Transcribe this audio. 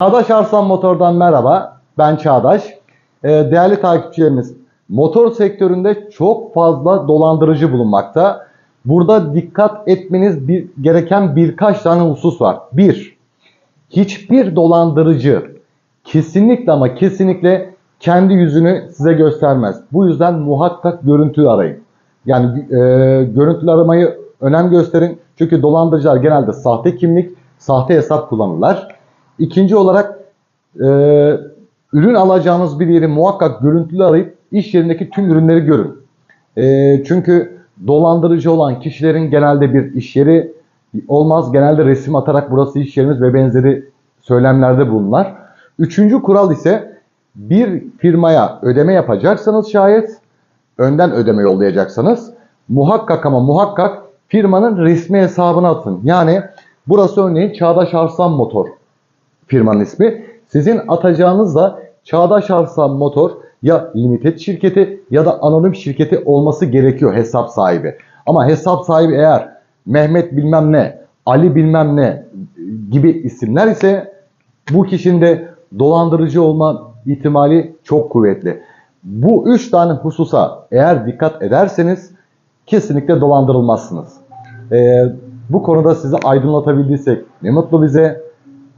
Çağdaş Arslan Motor'dan merhaba. Ben Çağdaş. Ee, değerli takipçilerimiz, motor sektöründe çok fazla dolandırıcı bulunmakta. Burada dikkat etmeniz bir, gereken birkaç tane husus var. Bir, hiçbir dolandırıcı kesinlikle ama kesinlikle kendi yüzünü size göstermez. Bu yüzden muhakkak görüntü arayın. Yani e, görüntülü aramayı önem gösterin. Çünkü dolandırıcılar genelde sahte kimlik, sahte hesap kullanırlar. İkinci olarak e, ürün alacağınız bir yeri muhakkak görüntülü arayıp iş yerindeki tüm ürünleri görün. E, çünkü dolandırıcı olan kişilerin genelde bir iş yeri olmaz. Genelde resim atarak burası iş yerimiz ve benzeri söylemlerde bulunurlar. Üçüncü kural ise bir firmaya ödeme yapacaksanız şayet önden ödeme yollayacaksanız muhakkak ama muhakkak firmanın resmi hesabına atın. Yani burası örneğin Çağdaş Arslan Motor firmanın ismi. Sizin atacağınız da Çağdaş Arslan Motor ya limited şirketi ya da anonim şirketi olması gerekiyor hesap sahibi. Ama hesap sahibi eğer Mehmet bilmem ne, Ali bilmem ne gibi isimler ise bu kişinin de dolandırıcı olma ihtimali çok kuvvetli. Bu üç tane hususa eğer dikkat ederseniz kesinlikle dolandırılmazsınız. Ee, bu konuda sizi aydınlatabildiysek ne mutlu bize.